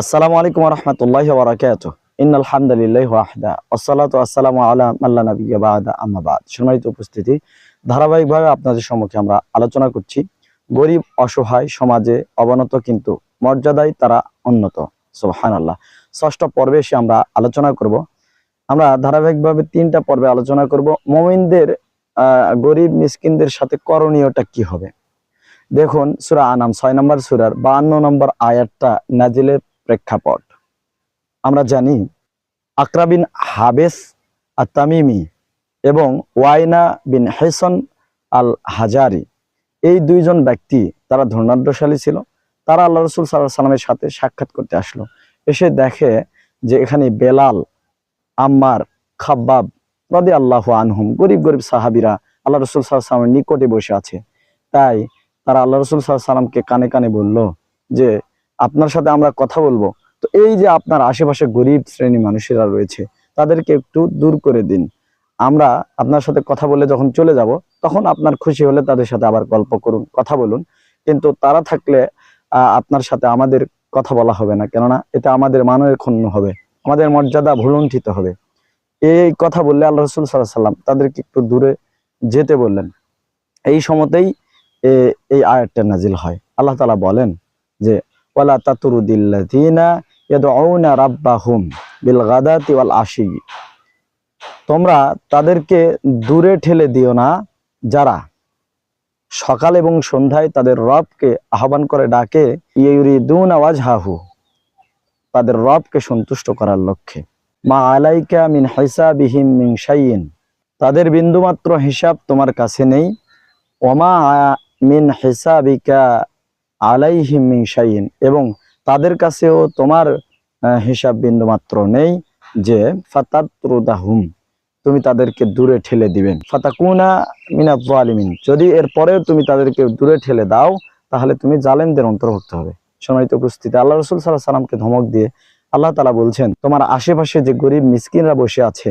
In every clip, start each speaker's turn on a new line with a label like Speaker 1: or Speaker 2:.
Speaker 1: আসসালামু আলাইকুম রহমতুল্লাহ বারাকাত ইন আলহামদুলিল্লাহ ওয়াহদা। আসসালাতু আসসালামু আলা মাল্লা নবিয়্যা বাদা। আম্মা বাদ। সম্মানিত উপস্থিতি, ধারাবাহিকভাবে আপনাদের সম্মুখে আমরা আলোচনা করছি। গরিব, অসহায় সমাজে অবনত কিন্তু মর্যাদায় তারা উন্নত। সুবহানাল্লাহ। ষষ্ঠ পর্বে এসে আমরা আলোচনা করব। আমরা ধারাবাহিকভাবে তিনটা পর্বে আলোচনা করব। মোমিনদের গরিব মিসকিনদের সাথে করণীয়টা কি হবে? দেখুন, সুরা আনাম ছয় নম্বর সুরার বান্ন নম্বর আয়াতটা নাজিলের প্রেক্ষাপট। আমরা জানি আকরা বিন হাবেস আর তামিমি এবং ওয়াইনা বিন হেসন আল হাজারি এই দুইজন ব্যক্তি তারা ধর্নাঢ্যশালী ছিল। তারা আল্লাহ রসুল সাল্লাহ সাল্লামের সাথে সাক্ষাৎ করতে আসলো। এসে দেখে যে এখানে বেলাল, আম্মার, খাব্বাব রদি আল্লাহ আনহুম গরিব গরিব সাহাবিরা আল্লাহ রসুল সাল্লামের নিকটে বসে আছে। তাই তারা আল্লাহ রসুল সাল্লামকে কানে কানে বলল যে আপনার সাথে আমরা কথা বলব। তো এই যে আপনার আশেপাশে গরিব শ্রেণি মানুষেরা রয়েছে, তাদেরকে একটু দূর করে দিন। আমরা আপনার সাথে কথা বলে যখন চলে যাব, তখন আপনার খুশি হলে তাদের সাথে আবার গল্প করুন, কথা বলুন। কিন্তু তারা থাকলে আপনার সাথে আমাদের কথা বলা হবে না। কেননা এটা আমাদের মানের ক্ষুণ্ণ হবে, আমাদের মর্যাদা ভুলুণ্ঠিত হবে। এই কথা বললে আল্লাহ রসুল সাল্লাহ সাল্লাম তাদেরকে একটু দূরে যেতে বললেন। এই সময়তেই এই আয়াতটা নাজিল হয়। আল্লাহ তালা বলেন যে ওয়ালা তাতুরুদিল্লাযীনা ইয়াদউনা রাব্বাহুম বিল গাদাতি ওয়াল তোমরা তাদেরকে দূরে ঠেলে দিও না, যারা সকাল এবং সন্ধ্যায় তাদের রবকে আহ্বান করে ডাকে ইউরিদুন ওয়াজহাহু, তাদের রবকে সন্তুষ্ট করার লক্ষ্যে। মা আলাইকা মিন হিসাবিহিম মিন শাইইন, তাদের বিন্দুমাত্র হিসাব তোমার কাছে নেই। ওমা মিন হিসাবিকা আলাইহিম মিন শাইইন, এবং তাদের কাছেও তোমার হিসাব বিন্দু মাত্র নেই যে, ফাতাতরুদাহুম, তুমি তাদেরকে দূরে ঠেলে দিবেন ফাতাকুনা মিনাত জালিমিন যদি এর পরেও তুমি তাদেরকে দূরে ঠেলে দাও, তাহলে তুমি জালেমদের অন্তর্ভুক্ত হবে। সম্মানিত উপস্থিতি, আল্লাহ রসুল সাল্লাহ সাল্লামকে ধমক দিয়ে আল্লাহ তালা বলছেন, তোমার আশেপাশে যে গরিব মিসকিনরা বসে আছে,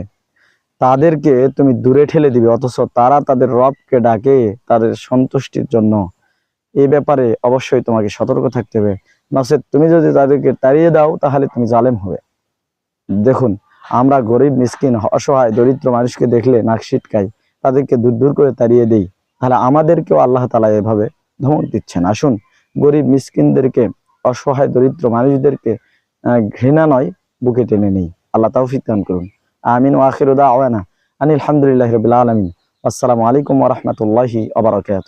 Speaker 1: তাদেরকে তুমি দূরে ঠেলে দিবে, অথচ তারা তাদের রবকে ডাকে তাদের সন্তুষ্টির জন্য। এই ব্যাপারে অবশ্যই তোমাকে সতর্ক থাকতে হবে। নচেত তুমি যদি তাদেরকে তাড়িয়ে দাও, তাহলে তুমি জালেম হবে। দেখুন, আমরা গরিব, মিসকিন, অসহায়, দরিদ্র মানুষকে দেখলে নাক ছিটকাই, তাদেরকে দূর দূর করে তাড়িয়ে দেই। তাহলে আমাদেরকেও আল্লাহ তালা এভাবে ধমক দিচ্ছেন। আসুন, গরিব, মিসকিনদেরকে, অসহায়, দরিদ্র মানুষদেরকে ঘৃণা নয়, বুকে টেনে নেই। আল্লাহ তৌফিক দান করুন। আমিন ওয়াখিরুদা আওয়ানা আনিল আলহামদুলিল্লাহ রবিল আলমিন। আসসালামু আলাইকুম ওরহমতুল্লাহি আবরকাত